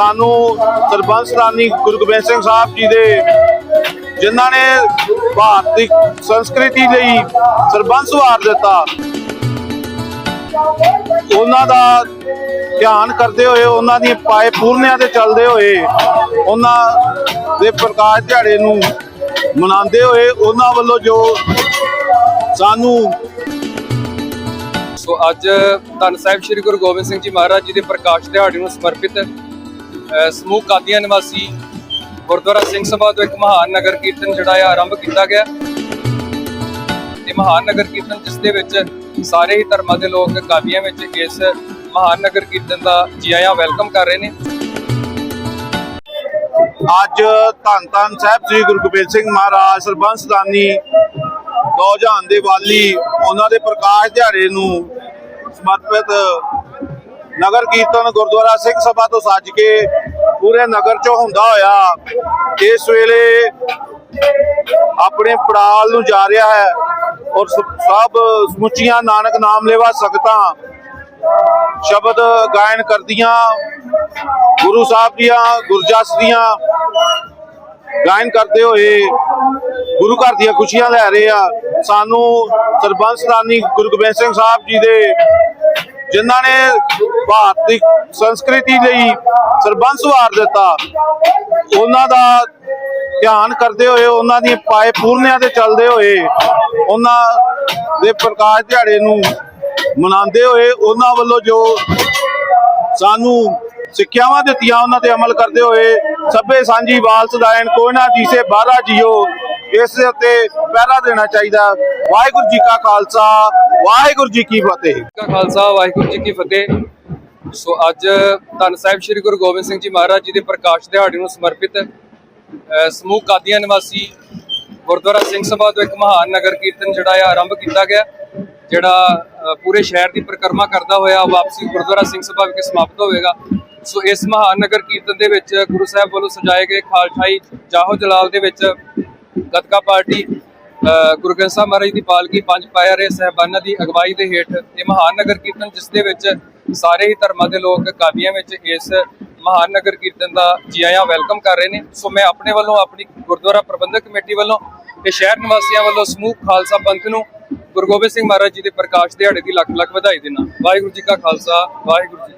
ਸਾਨੂੰ ਸਰਬੰਸ ਸਤਾਨੀ ਗੁਰੂ ਗੋਬਿੰਦ ਸਿੰਘ ਸਾਹਿਬ ਜੀ ਦੇ, ਜਿਨ੍ਹਾਂ ਨੇ ਭਾਰਤੀ ਸੰਸਕ੍ਰਿਤੀ ਲਈ ਸਰਬੰਸ ਵਾਰ ਦਿੱਤਾ, ਉਹਨਾਂ ਦਾ ਧਿਆਨ ਕਰਦੇ ਹੋਏ, ਉਹਨਾਂ ਦੀ ਪਾਏ ਪੂਰਨਿਆਂ ਤੇ ਚੱਲਦੇ ਹੋਏ, ਉਹਨਾਂ ਦੇ ਪ੍ਰਕਾਸ਼ ਦਿਹਾੜੇ ਨੂੰ ਮਨਾਉਂਦੇ ਹੋਏ, ਉਹਨਾਂ ਵੱਲੋਂ ਜੋ ਸਾਨੂੰ ਸੋ ਅੱਜ ਧੰਨ ਸਾਹਿਬ ਸ੍ਰੀ ਗੁਰੂ ਗੋਬਿੰਦ ਸਿੰਘ ਜੀ ਮਹਾਰਾਜ ਜੀ ਦੇ ਪ੍ਰਕਾਸ਼ ਦਿਹਾੜੇ ਨੂੰ ਸਮਰਪਿਤ ਸਮੂਹ ਕਾਦੀਆਂ ਨਿਵਾਸੀ ਗੁਰਦੁਆਰਾ ਸਿੰਘ ਸਭਾ ਤੋਂ ਇੱਕ ਮਹਾਨ ਨਗਰ ਕੀਰਤਨ ਜਿਹੜਾ ਆ ਆਰੰਭ ਕੀਤਾ ਗਿਆ। ਇਹ ਮਹਾਨ ਨਗਰ ਕੀਰਤਨ ਜਿਸ ਦੇ ਵਿੱਚ ਸਾਰੇ ਹੀ ਧਰਮਾਂ ਦੇ ਲੋਕ ਕਾਦੀਆਂ ਵਿੱਚ ਇਸ ਮਹਾਨ ਨਗਰ ਕੀਰਤਨ ਦਾ ਜੀ ਆਇਆਂ ਵੈਲਕਮ ਕਰ ਰਹੇ ਨੇ। ਅੱਜ ਧੰਨ ਧੰਨ ਸਾਹਿਬ ਸ੍ਰੀ ਗੁਰੂ ਗੋਬਿੰਦ ਸਿੰਘ ਮਹਾਰਾਜ ਸਰਬੰਸ ਦਾਨੀ ਦੋ ਜਹਾਨ ਦੇ ਵਾਲੀ ਉਹਨਾਂ ਦੇ ਪ੍ਰਕਾਸ਼ ਦਿਹਾੜੇ ਨੂੰ ਸਮਰਪਿਤ ਨਗਰ ਕੀਰਤਨ ਗੁਰਦੁਆਰਾ ਸਿੰਘ ਸਭਾ ਤੋਂ ਸੱਜ ਕੇ ਪੂਰੇ ਨਗਰ ਚੋਂ ਹੁੰਦਾ ਹੋਇਆ, ਇਸ ਵੇਲੇ ਆਪਣੇ ਪੜਾਲ ਨੂੰ ਜਾ ਰਿਹਾ ਹੈ ਔਰ ਸਭ ਸਮੁੱਚੀਆਂ ਨਾਨਕ ਨਾਮ ਲੈਵਾ ਸਕਤਾਂ ਸ਼ਬਦ ਗਾਇਨ ਕਰਦੀਆਂ, ਗੁਰੂ ਸਾਹਿਬ ਦੀਆਂ, ਗੁਰਜਸ ਦੀਆਂ ਗਾਇਨ ਕਰਦੇ ਹੋਏ ਗੁਰੂ ਘਰ ਦੀਆਂ ਖੁਸ਼ੀਆਂ ਲੈ ਰਹੇ ਆ। ਸਾਨੂੰ ਸਰਬੰਸ ਦਾਨੀ ਗੁਰੂ ਗੋਬਿੰਦ ਸਿੰਘ ਸਾਹਿਬ ਜੀ ਦੇ ਜਿਨ੍ਹਾਂ ਨੇ ਭਾਰਤੀ ਸੰਸਕ੍ਰਿਤੀ ਲਈ ਸਰਬੰਸ ਵਾਰ ਦਿੱਤਾ, ਉਹਨਾਂ ਦਾ ਧਿਆਨ ਕਰਦੇ ਹੋਏ, ਉਹਨਾਂ ਦੀ ਪਾਏ ਪੂਰਨਿਆਂ ਤੇ ਚੱਲਦੇ ਹੋਏ, ਉਹਨਾਂ ਦੇ ਪ੍ਰਕਾਸ਼ ਦਿਹਾੜੇ ਨੂੰ ਮਨਾਉਂਦੇ ਹੋਏ, ਉਹਨਾਂ ਵੱਲੋਂ ਜੋ ਸਾਨੂੰ ਸਿੱਖਿਆਵਾਂ ਦਿੱਤੀਆਂ, ਉਹਨਾਂ ਤੇ ਅਮਲ ਕਰਦੇ ਹੋਏ ਸਭੇ ਸਾਂਝੀ ਵਾਲ ਸਦਾਇਨ ਕੋਈ ਨਾ ਜੀਸੇ ਬਾਹਰਾ ਜੀਓ, ਇਸ ਉੱਤੇ ਪਹਿਰਾ ਦੇਣਾ ਚਾਹੀਦਾ। ਵਾਹਿਗੁਰੂ ਜੀ ਕਾ ਖਾਲਸਾ ਵਾਹਿਗੁਰੂ ਜੀ ਕੀ ਫਤਿਹ। ਕਾ ਖਾਲਸਾ, ਵਾਹਿਗੁਰੂ ਜੀ ਕੀ ਫਤਿਹ। ਸੋ ਅੱਜ ਧੰਨ ਸਾਹਿਬ ਸ੍ਰੀ ਗੁਰੂ ਗੋਬਿੰਦ ਸਿੰਘ ਜੀ ਮਹਾਰਾਜ ਜੀ ਦੇ ਪ੍ਰਕਾਸ਼ ਦਿਹਾੜੇ ਨੂੰ ਸਮਰਪਿਤ ਸਮੂਹ ਕਾਦੀਆਂ ਨਿਵਾਸੀ ਗੁਰਦੁਆਰਾ ਸਿੰਘ ਸਭਾ ਤੋਂ ਇੱਕ ਮਹਾਨ ਨਗਰ ਕੀਰਤਨ ਜਿਹੜਾ ਆ ਆਰੰਭ ਕੀਤਾ ਗਿਆ, ਜਿਹੜਾ ਪੂਰੇ ਸ਼ਹਿਰ ਦੀ ਪਰਿਕਰਮਾ ਕਰਦਾ ਹੋਇਆ ਵਾਪਸੀ ਗੁਰਦੁਆਰਾ ਸਿੰਘ ਸਭਾ ਵਿਖੇ ਸਮਾਪਤ ਹੋਵੇਗਾ। ਸੋ ਇਸ ਮਹਾਨ ਨਗਰ ਕੀਰਤਨ ਦੇ ਵਿੱਚ ਗੁਰੂ ਸਾਹਿਬ ਵੱਲੋਂ ਸਜਾਏ ਗਏ ਖਾਲਸਾਈ ਜਾਹੋ ਜਲਾਲ ਦੇ ਵਿੱਚ ਗੱਤਕਾ ਪਾਰਟੀ ਗੁਰੂ ਗ੍ਰੰਥ ਸਾਹਿਬ ਮਹਾਰਾਜ ਦੀ ਪਾਲਕੀ ਪੰਜ ਪਾਇਰੇ ਸਹਿਬਾਨਾਂ ਦੀ ਅਗਵਾਈ ਦੇ ਹੇਠ ਇਹ ਮਹਾਨ ਨਗਰ ਕੀਰਤਨ, ਜਿਸ ਦੇ ਵਿੱਚ ਸਾਰੇ ਹੀ ਧਰਮਾਂ ਦੇ ਲੋਕ ਕਾਦੀਆਂ ਵਿੱਚ ਇਸ ਮਹਾਨ ਨਗਰ ਕੀਰਤਨ ਦਾ ਜੀ ਆਇਆਂ ਵੈਲਕਮ ਕਰ ਰਹੇ ਨੇ। ਸੋ ਮੈਂ ਆਪਣੇ ਵੱਲੋਂ, ਆਪਣੀ ਗੁਰਦੁਆਰਾ ਪ੍ਰਬੰਧਕ ਕਮੇਟੀ ਵੱਲੋਂ ਤੇ ਸ਼ਹਿਰ ਨਿਵਾਸੀਆਂ ਵੱਲੋਂ ਸਮੂਹ ਖਾਲਸਾ ਪੰਥ ਨੂੰ ਗੁਰੂ ਗੋਬਿੰਦ ਸਿੰਘ ਮਹਾਰਾਜ ਜੀ ਦੇ ਪ੍ਰਕਾਸ਼ ਦਿਹਾੜੇ ਦੀ ਲੱਖ ਲੱਖ ਵਧਾਈ ਦਿੰਦਾ। ਵਾਹਿਗੁਰੂ ਜੀ ਕਾ ਖਾਲਸਾ, ਵਾਹਿਗੁਰੂ ਜੀ